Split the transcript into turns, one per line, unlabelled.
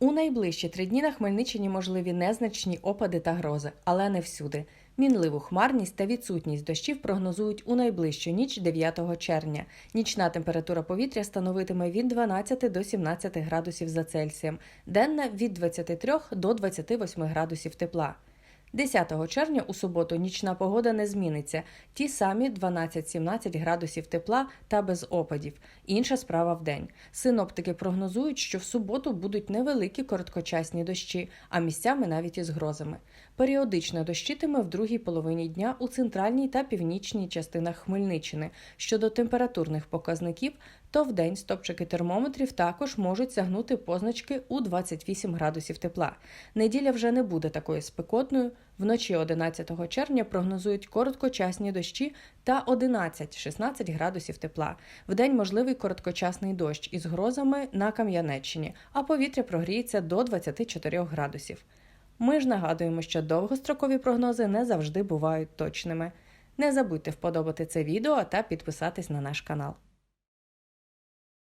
У найближчі три дні на Хмельниччині можливі незначні опади та грози, але не всюди. Мінливу хмарність та відсутність дощів прогнозують у найближчу ніч 9 червня. Нічна температура повітря становитиме від 12 до 17 градусів за Цельсієм, денна від 23 до 28 градусів тепла. 10 червня у суботу нічна погода не зміниться. Ті самі 12-17 градусів тепла та без опадів. Інша справа в день. Синоптики прогнозують, що в суботу будуть невеликі короткочасні дощі, а місцями навіть із грозами. Періодично дощитиме в другій половині дня у центральній та північній частинах Хмельниччини. Щодо температурних показників, то в день стопчики термометрів також можуть сягнути позначки у 28 градусів тепла. Неділя вже не буде такою спекотною. Вночі 11 червня прогнозують короткочасні дощі та 11-16 градусів тепла. Вдень можливий короткочасний дощ із грозами на Кам'янеччині, а повітря прогріється до 24 градусів. Ми ж нагадуємо, що довгострокові прогнози не завжди бувають точними. Не забудьте вподобати це відео та підписатись на наш канал.